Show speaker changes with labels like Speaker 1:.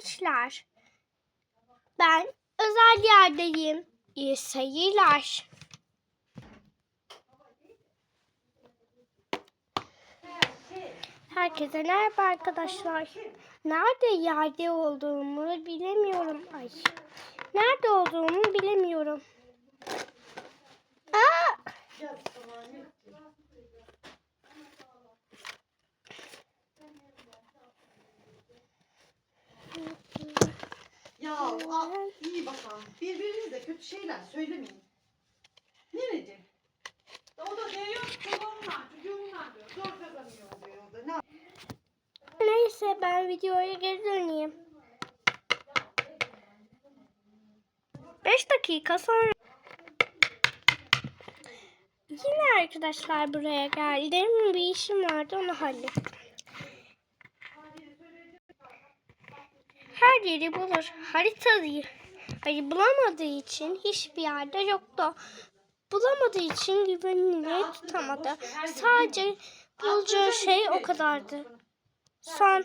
Speaker 1: gençler. Ben özel yerdeyim. İyi seyirler. Herkese merhaba arkadaşlar. Nerede yerde olduğumu bilemiyorum. Ay. Nerede olduğumu bilemiyorum. Aa!
Speaker 2: Ya al, iyi bakalım. Birbirinize kötü şeyler söylemeyin. Nerede? O da diyor çocuğumla, çocuğumla diyor. Zor kazanıyor diyor. da. Ne
Speaker 1: Neyse ben videoya geri döneyim. 5 dakika sonra yine arkadaşlar buraya geldim. Bir işim vardı onu hallettim. Her yeri bulur. Haritayı hayır, bulamadığı için hiçbir yerde yoktu. Bulamadığı için güvenini tutamadı. Sadece bulacağı şey o kadardı. Son